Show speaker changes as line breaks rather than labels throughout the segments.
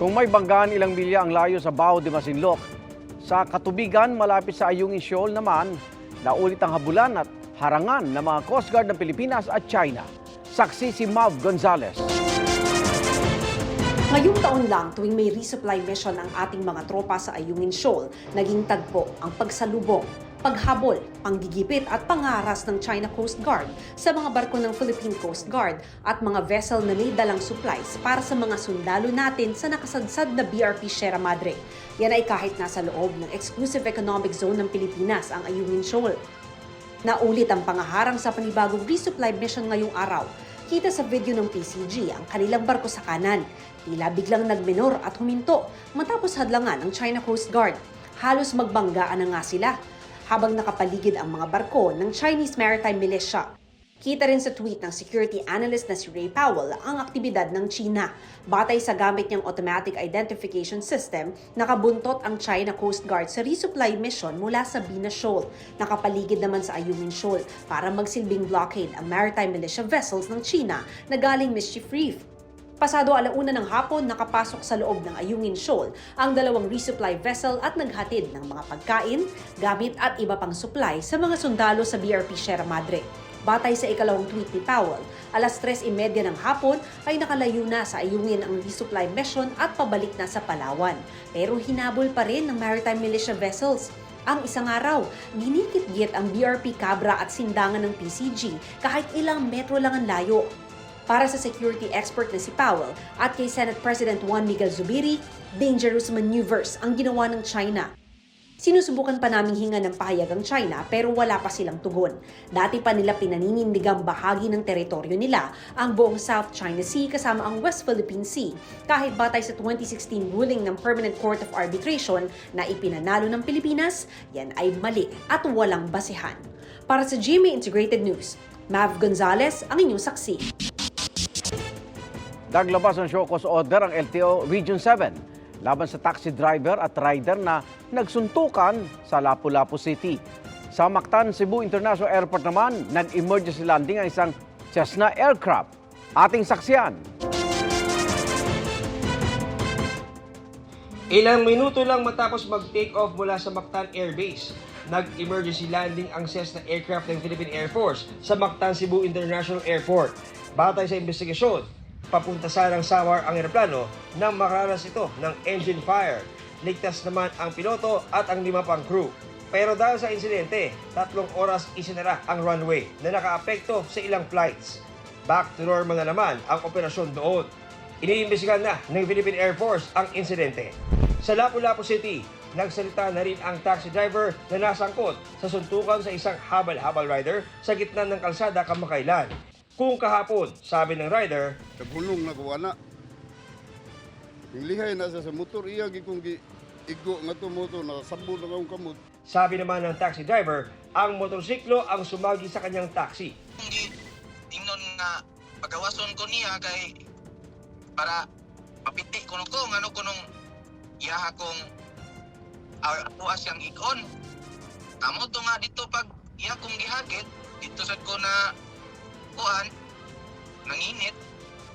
Kung may banggaan ilang milya ang layo sa Bao de Masinloc, sa katubigan malapit sa Ayungin Shoal naman, naulit ang habulan at harangan ng mga Coast Guard ng Pilipinas at China. Saksi si Mav Gonzalez.
Ngayong taon lang, tuwing may resupply mission ang ating mga tropa sa Ayungin Shoal, naging tagpo ang pagsalubong, paghabol, panggigipit at pangaras ng China Coast Guard sa mga barko ng Philippine Coast Guard at mga vessel na may dalang supplies para sa mga sundalo natin sa nakasadsad na BRP Sierra Madre. Yan ay kahit nasa loob ng Exclusive Economic Zone ng Pilipinas ang Ayungin Shoal. Naulit ang pangaharang sa panibagong resupply mission ngayong araw. Kita sa video ng PCG ang kanilang barko sa kanan. Tila biglang nagminor at huminto matapos hadlangan ng China Coast Guard. Halos magbanggaan na nga sila habang nakapaligid ang mga barko ng Chinese Maritime Militia. Kita rin sa tweet ng security analyst na si Ray Powell ang aktibidad ng China. Batay sa gamit niyang automatic identification system, nakabuntot ang China Coast Guard sa resupply mission mula sa Bina Shoal. Nakapaligid naman sa Ayungin Shoal para magsilbing blockade ang maritime militia vessels ng China na galing Mischief Reef. Pasado alauna ng hapon, nakapasok sa loob ng Ayungin Shoal ang dalawang resupply vessel at naghatid ng mga pagkain, gamit at iba pang supply sa mga sundalo sa BRP Sierra Madre. Batay sa ikalawang tweet ni Powell, alas 3.30 ng hapon ay nakalayo na sa Ayungin ang resupply mission at pabalik na sa Palawan. Pero hinabol pa rin ng maritime militia vessels. Ang isang araw, ginikit-git ang BRP Cabra at sindangan ng PCG kahit ilang metro lang ang layo para sa security expert na si Powell at kay Senate President Juan Miguel Zubiri, dangerous maneuvers ang ginawa ng China. Sinusubukan pa naming hinga ng pahayag ang China pero wala pa silang tugon. Dati pa nila pinaninindigang bahagi ng teritoryo nila ang buong South China Sea kasama ang West Philippine Sea kahit batay sa 2016 ruling ng Permanent Court of Arbitration na ipinanalo ng Pilipinas, yan ay mali at walang basehan. Para sa GMA Integrated News, Mav Gonzalez ang inyong saksi.
Naglabas ng show cause order ang LTO Region 7 laban sa taxi driver at rider na nagsuntukan sa Lapu-Lapu City. Sa Mactan, Cebu International Airport naman, nag-emergency landing ang isang Cessna aircraft. Ating saksiyan.
Ilang minuto lang matapos mag-take off mula sa Mactan Air Base, nag-emergency landing ang Cessna aircraft ng Philippine Air Force sa Mactan Cebu International Airport. Batay sa investigasyon, papunta sanang Samar ang eroplano nang makaranas ito ng engine fire. Ligtas naman ang piloto at ang lima pang crew. Pero dahil sa insidente, tatlong oras isinara ang runway na nakaapekto sa ilang flights. Back to normal na naman ang operasyon doon. Iniimbestigahan na ng Philippine Air Force ang insidente. Sa Lapu-Lapu City, nagsalita na rin ang taxi driver na nasangkot sa suntukan sa isang habal-habal rider sa gitna ng kalsada kamakailan. Kung kahapon, sabi ng rider,
Nagulong na kuha na. Yung lihay na sa motor, iya gi kong gi igo nga to motor, nakasabo na akong kamot.
sabi naman ng taxi driver, ang motorsiklo ang sumagi sa kanyang taxi.
hindi tingnon nga pagawason ko niya kay para mapiti ko ko ano ko nung iyaha kong awa siyang ikon amo to nga dito pag iya kong gihagit dito sa ko na kuan nanginit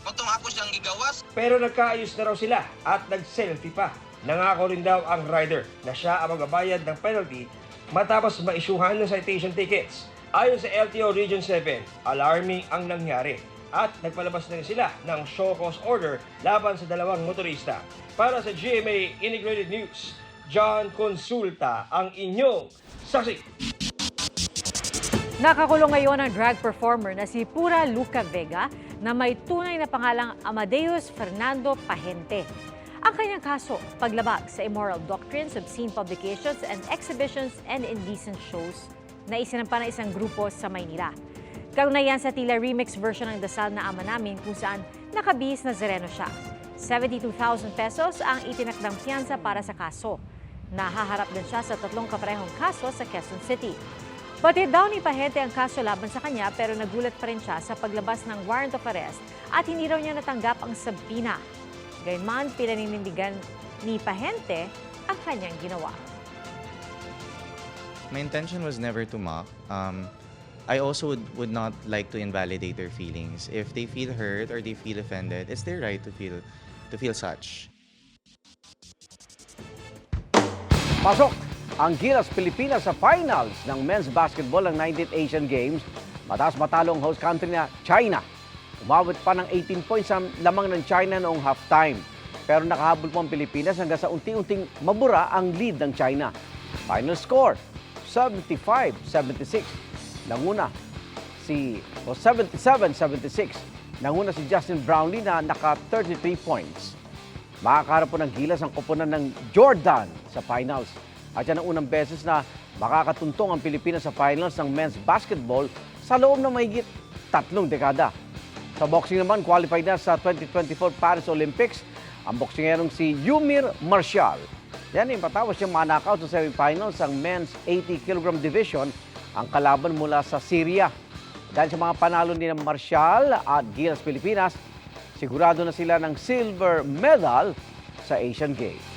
mo to ako siyang gigawas
Pero nagkaayos na raw sila at nag-selfie pa. Nangako rin daw ang rider na siya ang magbabayad ng penalty matapos maisyuhan ng citation tickets. Ayon sa LTO Region 7, alarming ang nangyari at nagpalabas na rin sila ng show cause order laban sa dalawang motorista. Para sa GMA Integrated News, John Consulta ang inyong saksi.
Nakakulong ngayon ang drag performer na si Pura Luca Vega na may tunay na pangalang Amadeus Fernando Pahente. Ang kanyang kaso, paglabag sa immoral doctrines, obscene publications, and exhibitions and indecent shows na isinampa ng isang grupo sa Maynila. Kaugnayan sa tila remix version ng Dasal na Ama Namin kung saan nakabihis na Zereno siya. 72,000 pesos ang itinakdang piyansa para sa kaso. Nahaharap din siya sa tatlong kaparehong kaso sa Quezon City. Batid daw ni Pahete ang kaso laban sa kanya pero nagulat pa rin siya sa paglabas ng warrant of arrest at hindi raw niya natanggap ang sabina. Gayman, pinaninindigan ni Pahente ang kanyang ginawa.
My intention was never to mock. Um, I also would, would not like to invalidate their feelings. If they feel hurt or they feel offended, it's their right to feel to feel such.
Pasok! Ang Gilas Pilipinas sa finals ng men's basketball ng 19th Asian Games matapos matalo ang host country na China. Umabot pa ng 18 points ang lamang ng China noong halftime. Pero nakahabol po ang Pilipinas hanggang sa unti-unting mabura ang lead ng China. Final score, 75-76. Nanguna si o 77-76. Nanguna si Justin Brownlee na naka 33 points. Makakaharap po ng gilas ang koponan ng Jordan sa finals. At yan ang unang beses na makakatuntong ang Pilipinas sa finals ng men's basketball sa loob ng mahigit tatlong dekada. Sa boxing naman, qualified na sa 2024 Paris Olympics ang boksingerong si Yumir Marshall. Yan yung patapos siyang manakaw sa semifinals ang men's 80 kg division ang kalaban mula sa Syria. Dahil sa mga panalo ni Marshall at Gilas Pilipinas, sigurado na sila ng silver medal sa Asian Games.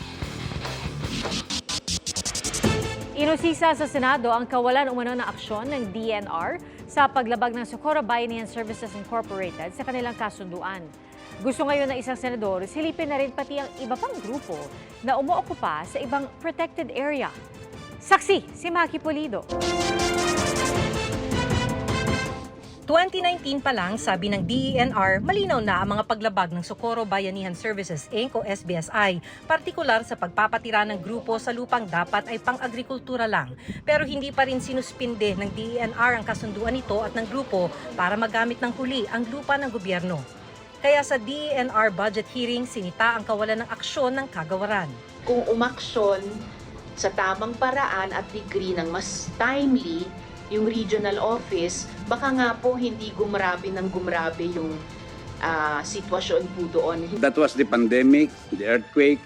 Inusisa sa Senado ang kawalan umano ng aksyon ng DNR sa paglabag ng Socorro Bayanihan Services Incorporated sa kanilang kasunduan. Gusto ngayon ng isang senador, silipin na rin pati ang iba pang grupo na umuokupa sa ibang protected area. Saksi, si Maki Pulido.
2019 pa lang, sabi ng DENR, malinaw na ang mga paglabag ng Socorro Bayanihan Services Inc. o SBSI, partikular sa pagpapatira ng grupo sa lupang dapat ay pang-agrikultura lang. Pero hindi pa rin sinuspinde ng DENR ang kasunduan nito at ng grupo para magamit ng huli ang lupa ng gobyerno. Kaya sa DENR budget hearing, sinita ang kawalan ng aksyon ng kagawaran.
kung umaksyon sa tamang paraan at degree ng mas timely yung regional office, baka nga po hindi gumrabe ng gumrabe yung ah, sitwasyon po doon.
That was the pandemic, the earthquake,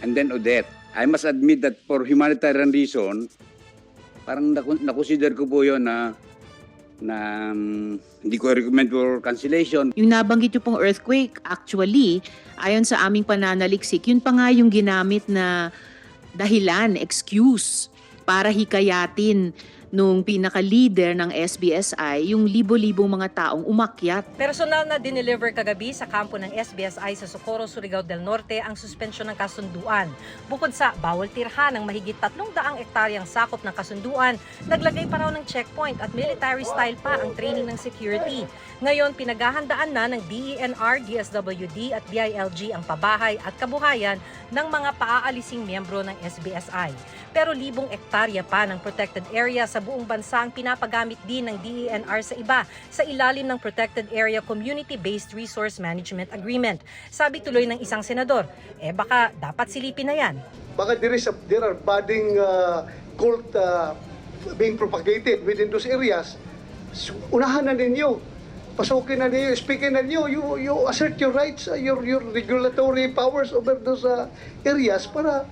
and then Odette. I must admit that for humanitarian reason, parang nakonsider ko po yun na na mm, hindi ko recommend for cancellation.
Yung nabanggit yung pong earthquake, actually, ayon sa aming pananaliksik, yun pa nga yung ginamit na dahilan, excuse, para hikayatin nung pinaka-leader ng SBSI, yung libo-libong mga taong umakyat
Personal na dineliver kagabi sa kampo ng SBSI sa Socorro, Surigao del Norte ang suspensyon ng kasunduan. Bukod sa bawal tirhan ng mahigit 300 ektaryang sakop ng kasunduan, naglagay pa raw ng checkpoint at military style pa ang training ng security. Ngayon, pinaghahandaan na ng DENR, DSWD at DILG ang pabahay at kabuhayan ng mga paaalising miyembro ng SBSI. Pero libong ektarya pa ng protected area sa buong bansa ang pinapagamit din ng DENR sa iba sa ilalim ng Protected Area Community-Based Resource Management Agreement. Sabi tuloy ng isang senador, eh baka dapat silipin na yan.
baka there is a, there are budding uh, cult uh, being propagated within those areas. So, unahan na ninyo. Pasukin na ninyo, speaking na ninyo, you, you assert your rights, uh, your, your regulatory powers over those uh, areas para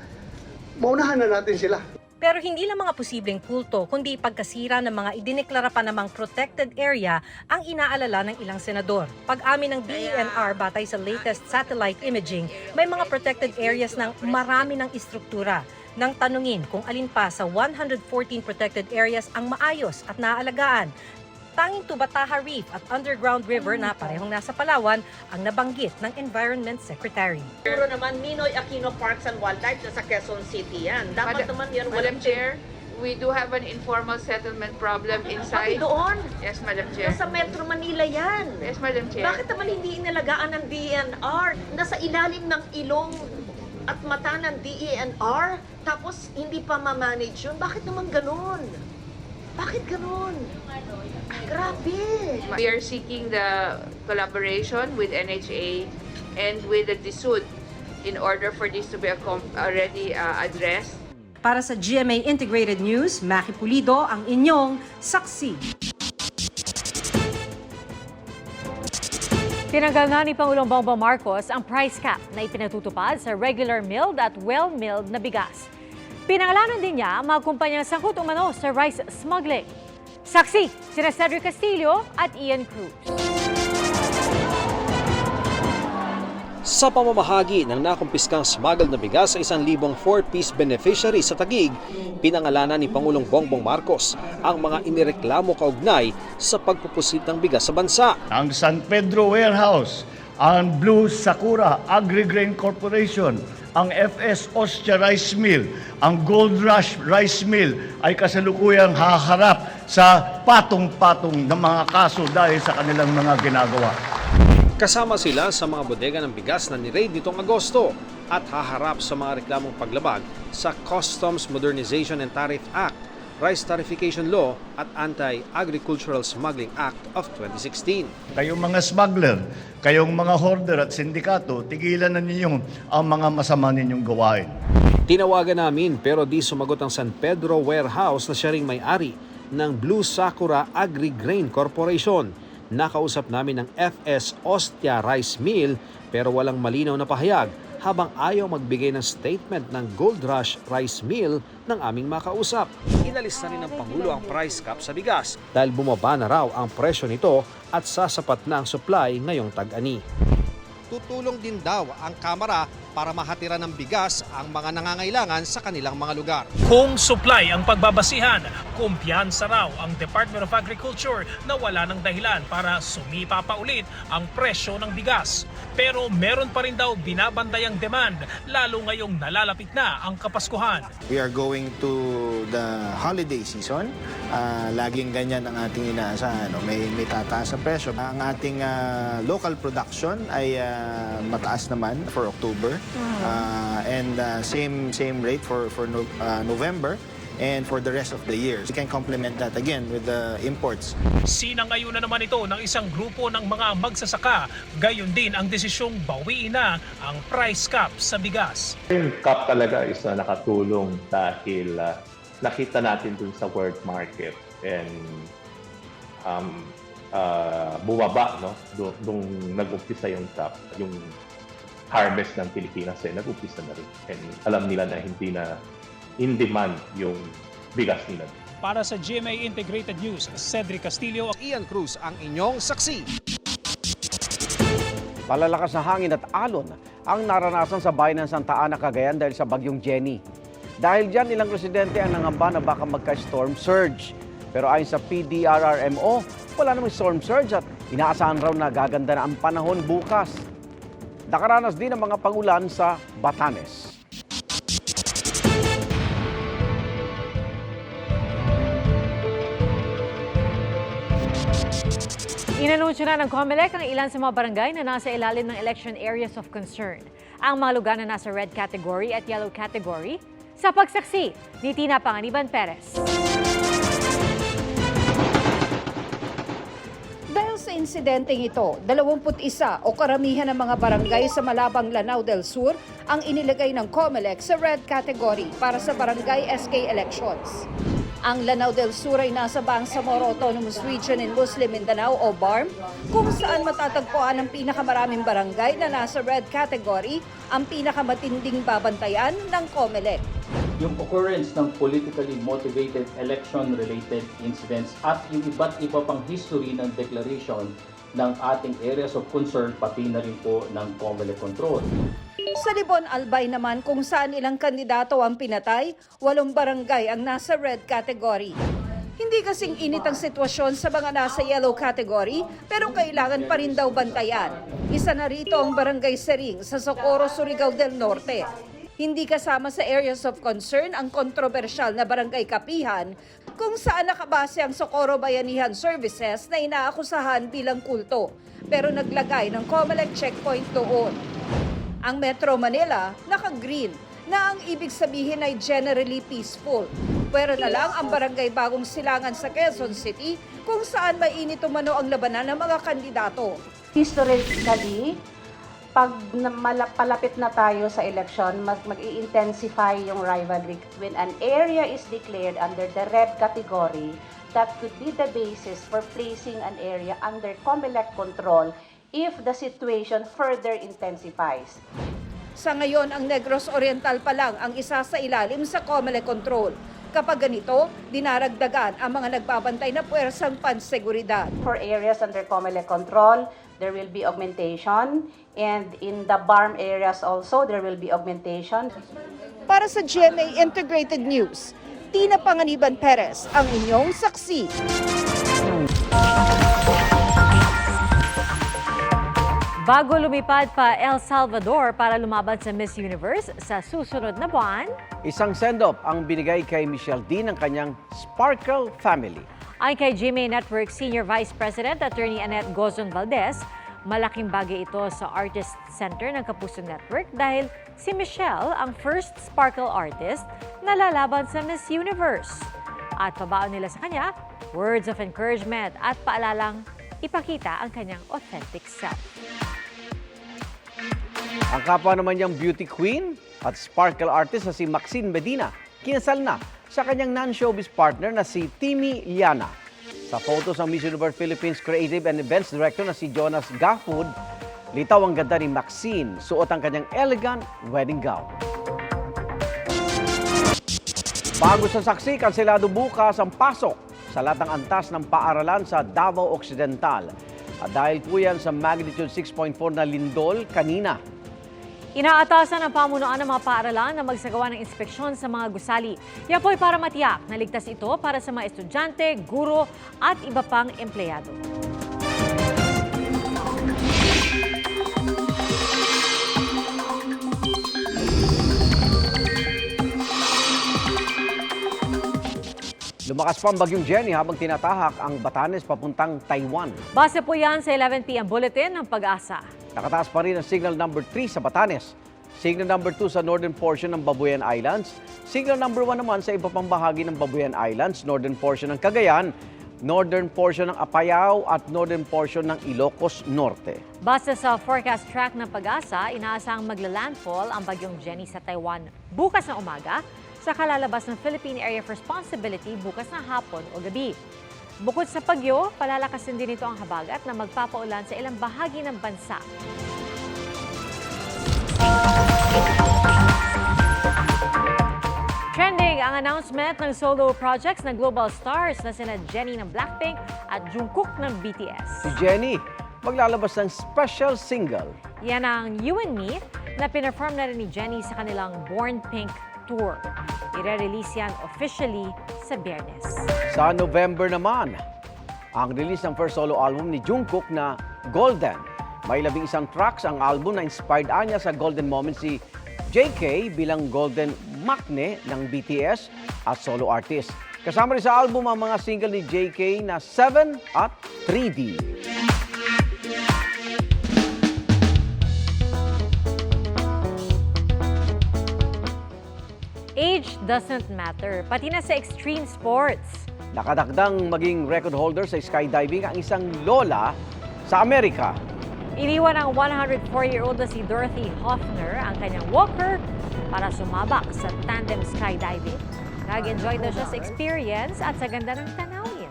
maunahan na natin sila.
Pero hindi lang mga posibleng kulto, kundi pagkasira ng mga idineklara pa namang protected area ang inaalala ng ilang senador. Pag-amin ng DENR batay sa latest satellite imaging, may mga protected areas ng marami ng istruktura. Nang tanungin kung alin pa sa 114 protected areas ang maayos at naaalagaan, tanging Tubataha Reef at Underground River na parehong nasa Palawan ang nabanggit ng Environment Secretary.
Pero naman, Ninoy Aquino Parks and Wildlife sa Quezon City yan. Dapat
Madam-
naman yan
Madam
walang
Chair, we do have an informal settlement problem
Bakit
inside.
doon?
Yes, Madam Chair.
Nasa Metro Manila yan.
Yes, Madam Chair.
Bakit naman hindi inalagaan ng DENR? Nasa ilalim ng ilong at mata ng DENR, tapos hindi pa ma-manage yun. Bakit naman ganun? Bakit ganun? Grabe!
We are seeking the collaboration with NHA and with the DSUD in order for this to be already uh, addressed.
Para sa GMA Integrated News, Maki Pulido ang inyong saksi.
Tinanggal na ni Pangulong Bongbong Marcos ang price cap na ipinatutupad sa regular milled at well-milled na bigas. Pinangalanan din niya ang mga kumpanyang sangkot umano sa rice smuggling. Saksi, sina Cedric Castillo at Ian Cruz.
Sa pamamahagi ng nakumpiskang smuggled na bigas sa isang libong 4-piece beneficiary sa Tagig, pinangalanan ni Pangulong Bongbong Marcos ang mga inireklamo kaugnay sa pagpupusit ng bigas sa bansa.
Ang San Pedro Warehouse, ang Blue Sakura Agri-Grain Corporation,
ang FS Ostia Rice Mill, ang Gold Rush Rice Mill ay kasalukuyang haharap sa patong-patong ng mga kaso dahil sa kanilang mga ginagawa.
Kasama sila sa mga bodega ng bigas na ni-raid nitong Agosto at haharap sa mga reklamong paglabag sa Customs Modernization and Tariff Act, Rice Tarification Law at Anti-Agricultural Smuggling Act of 2016.
Kayong mga smuggler, kayong mga hoarder at sindikato, tigilan na ninyo ang mga masama ninyong gawain.
Tinawagan namin pero di sumagot ang San Pedro Warehouse na siya ring may-ari ng Blue Sakura Agri-Grain Corporation. Nakausap namin ng FS Ostia Rice Mill pero walang malinaw na pahayag habang ayaw magbigay ng statement ng Gold Rush Rice Mill ng aming makausap. Inalis na rin ng Pangulo ang price cap sa bigas dahil bumaba na raw ang presyo nito at sasapat na ang supply ngayong tag-ani. Tutulong din daw ang Kamara para mahatira ng bigas ang mga nangangailangan sa kanilang mga lugar.
Kung supply ang pagbabasihan, kumpiyansa raw ang Department of Agriculture na wala ng dahilan para sumipa pa ulit ang presyo ng bigas. Pero meron pa rin daw binabandayang demand lalo ngayong nalalapit na ang Kapaskuhan.
We are going to the holiday season. Ah, laging ganyan ang ating inaasahan. No? May, may tataas sa presyo. Ang ating ah, local production ay ah, mataas naman for October. Ah, and ah, same same rate for, for no- ah, November and for the rest of the year. We can complement that again with the imports.
Sinangayon na naman ito ng isang grupo ng mga magsasaka. Gayon din ang desisyong bawiin na ang price cap sa bigas.
Yung cup talaga is na nakatulong dahil ah, nakita natin dun sa world market and um, ah, bumaba no nung nag-umpisa yung cup yung harvest ng Pilipinas eh nag-umpisa na rin and alam nila na hindi na in demand yung bigas nila
Para sa GMA Integrated News, Cedric Castillo,
Ian Cruz ang inyong saksi.
Palalakas na hangin at alon ang naranasan sa bayan ng Santa Ana, Cagayan dahil sa bagyong Jenny. Dahil dyan, ilang residente ang nangamba na baka magka-storm surge. Pero ayon sa PDRRMO, wala namang storm surge at inaasahan raw na gaganda na ang panahon bukas. Nakaranas din ang mga pangulan sa Batanes.
Inanunsyo na ng COMELEC ang ilan sa mga barangay na nasa ilalim ng election areas of concern. Ang mga lugar na nasa red category at yellow category sa pagsaksi ni Tina Panganiban Perez.
Sa insidenteng ito, 21 o karamihan ng mga barangay sa Malabang Lanao del Sur ang inilagay ng COMELEC sa red category para sa barangay SK elections. Ang Lanao del Sur ay nasa Bangsamoro Autonomous Region in Muslim Mindanao o BARM, kung saan matatagpuan ang pinakamaraming barangay na nasa red category, ang pinakamatinding babantayan ng COMELEC.
Yung occurrence ng politically motivated election-related incidents at yung iba't iba pang history ng declaration ng ating areas of concern pati na rin po ng COMELEC control.
Sa Libon Albay naman kung saan ilang kandidato ang pinatay, walong barangay ang nasa red category. Hindi kasing init ang sitwasyon sa mga nasa yellow category pero kailangan pa rin daw bantayan. Isa na rito ang barangay Sering sa Socorro, Surigao del Norte. Hindi kasama sa areas of concern ang kontrobersyal na barangay Kapihan kung saan nakabase ang Socorro Bayanihan Services na inaakusahan bilang kulto pero naglagay ng COMELEC checkpoint doon. Ang Metro Manila naka-green na ang ibig sabihin ay generally peaceful. Pero na lang ang barangay Bagong Silangan sa Quezon City kung saan mainit umano ang labanan ng mga kandidato.
historically, pag na- mala- palapit na tayo sa election, mag mag-i-intensify yung rivalry. When an area is declared under the red category, that could be the basis for placing an area under COMELEC control if the situation further intensifies.
Sa ngayon, ang Negros Oriental pa lang ang isa sa ilalim sa COMELEC control. Kapag ganito, dinaragdagan ang mga nagbabantay na puwersang panseguridad.
For areas under COMELEC control, there will be augmentation. And in the BARM areas also, there will be augmentation.
Para sa GMA Integrated News, Tina Panganiban Perez, ang inyong saksi.
Bago lumipad pa El Salvador para lumaban sa Miss Universe sa susunod na buwan,
Isang send-off ang binigay kay Michelle D ng kanyang Sparkle family.
Ay kay GMA Network Senior Vice President Attorney Annette Gozon Valdez, malaking bagay ito sa Artist Center ng Kapuso Network dahil si Michelle ang first sparkle artist na lalaban sa Miss Universe. At pabaon nila sa kanya, words of encouragement at paalalang ipakita ang kanyang authentic self.
Ang kapwa naman niyang beauty queen at sparkle artist na si Maxine Medina, kinasal na sa kanyang non-showbiz partner na si Timmy Liana. Sa photos ng Miss Universe Philippines Creative and Events Director na si Jonas Gafford, litaw ang ganda ni Maxine, suot ang kanyang elegant wedding gown. Bago sa saksi, kanselado bukas ang pasok sa latang antas ng paaralan sa Davao Occidental. At dahil po yan sa magnitude 6.4 na lindol kanina,
Inaatasan ng pamunuan ng mga paaralan na magsagawa ng inspeksyon sa mga gusali. Yan po ay para matiyak na ligtas ito para sa mga estudyante, guro at iba pang empleyado.
lumakas pa ang bagyong Jenny habang tinatahak ang Batanes papuntang Taiwan.
Base po yan sa 11pm bulletin ng pag-asa.
Nakataas pa rin ang signal number 3 sa Batanes. Signal number 2 sa northern portion ng Babuyan Islands. Signal number 1 naman sa iba pang bahagi ng Babuyan Islands, northern portion ng Cagayan, northern portion ng Apayao at northern portion ng Ilocos Norte.
Base sa forecast track ng pag-asa, inaasang magla-landfall ang bagyong Jenny sa Taiwan bukas na umaga sa kalalabas ng Philippine Area of Responsibility bukas na hapon o gabi. Bukod sa pagyo, palalakasin din ito ang habagat na magpapaulan sa ilang bahagi ng bansa. Trending ang announcement ng solo projects ng global stars na sina Jennie ng Blackpink at Jungkook ng BTS.
Si Jenny, maglalabas ng special single.
Yan ang You and Me na pinarform na rin ni Jennie sa kanilang Born Pink tour. Ire-release yan officially sa Biyernes.
Sa November naman, ang release ng first solo album ni Jungkook na Golden. May labing isang tracks ang album na inspired anya sa golden moments si JK bilang golden makne ng BTS at solo artist. Kasama rin sa album ang mga single ni JK na 7 at 3D.
Doesn't matter, pati na sa extreme sports.
Nakadakdang maging record holder sa skydiving ang isang lola sa Amerika.
Iniwan ng 104-year-old na si Dorothy Hoffner ang kanyang walker para sumabak sa tandem skydiving. Nag-enjoy daw siya sa experience at sa ganda ng tanawin.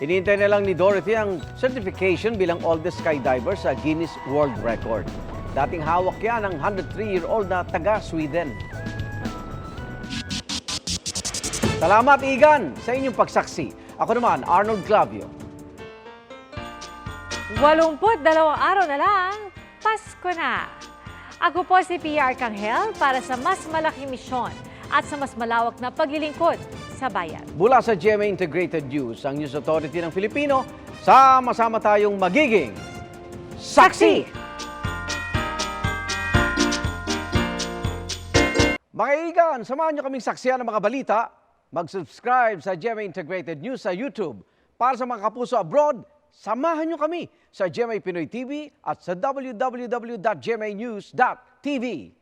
Hinihintay na lang ni Dorothy ang certification bilang oldest skydiver sa Guinness World Record. Dating hawak yan ng 103-year-old na taga-Sweden. Salamat, Igan, sa inyong pagsaksi. Ako naman, Arnold Clavio.
82 araw na lang, Pasko na! Ako po si PR Kanghel para sa mas malaking misyon at sa mas malawak na paglilingkod sa bayan.
Mula sa GMA Integrated News, ang News Authority ng Filipino, sama-sama tayong magiging saksi! Mga igan, samahan nyo kaming saksiyan ng mga balita. Mag-subscribe sa GMA Integrated News sa YouTube. Para sa mga kapuso abroad, samahan nyo kami sa GMA Pinoy TV at sa www.gmanews.tv.